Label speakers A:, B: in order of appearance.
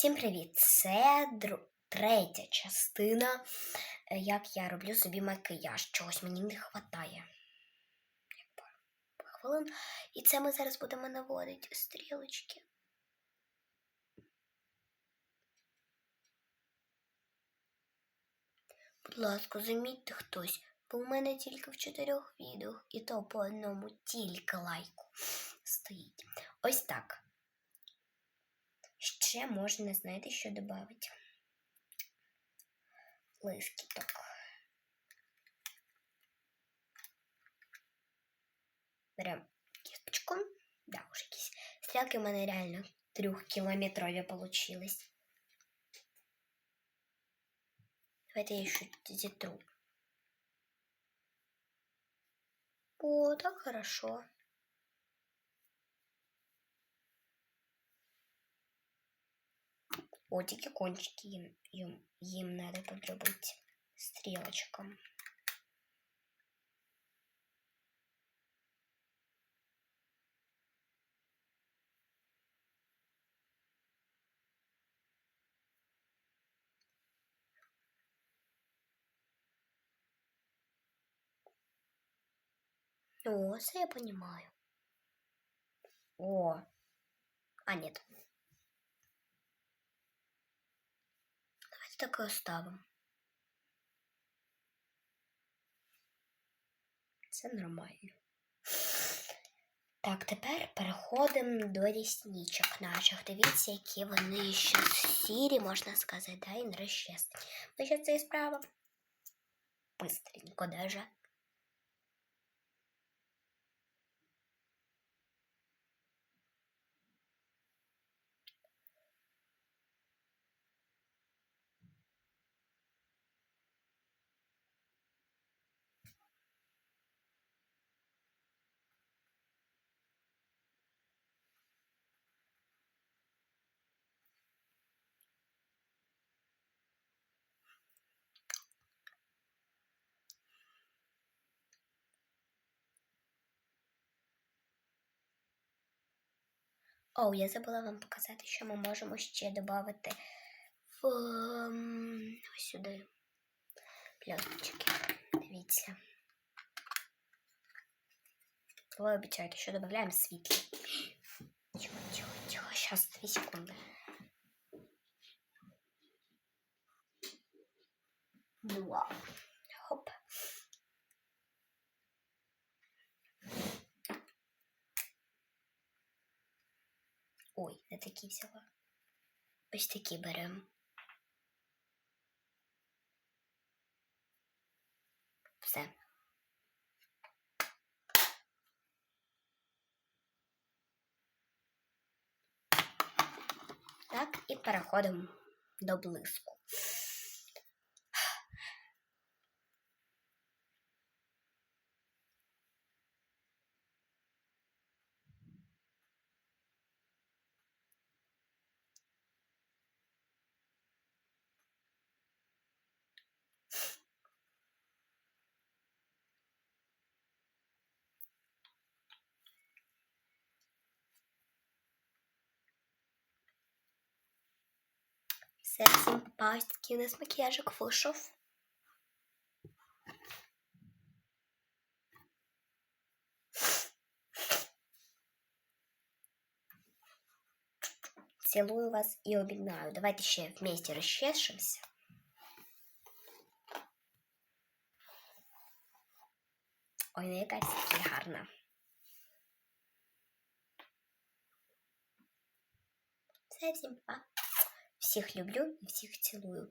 A: Всім привіт! Це дру... третя частина, е, як я роблю собі макіяж. Чогось мені не вистачає. Хвилин. І це ми зараз будемо наводити стрілочки. Будь ласка, замітьте хтось, бо в мене тільки в чотирьох відео, і то по одному тільки лайку стоїть. Ось так. Ще можна, знаєте, що додати? Лискіток. Беремо кісточку. Да, уже якісь стрілки в мене реально трьохкілометрові получились. Давайте я еще зітру. О, так хорошо. О, тільки кончики їм, їм, їм надо подробити стрілочком. О, це я понимаю. О, а нет. Так і оставимо. Це нормально. Так, тепер переходимо до рісничок наших. Дивіться, які вони ще сірі, можна сказати, да, і нерозчесні. Ми ще це і справа? Быстренько даже. О, я забула вам показати, що ми можемо ще додати ем, ось сюди блісточки. Дивіться. Ви обіцяєте, що додаємо світло. Тихо, тихо, тихо. Сейчас, дві секунди. Два. Ой, не такі взяла. Ось такі беремо. Все. Так, і переходимо до блиску. Все, всім пастки. У нас макіяжик вийшов. Целую вас и обігнаю. Давайте ще вместе розчешемося. Ой, ну якась таки гарна. Все, всім па. Всіх люблю і всіх цілую.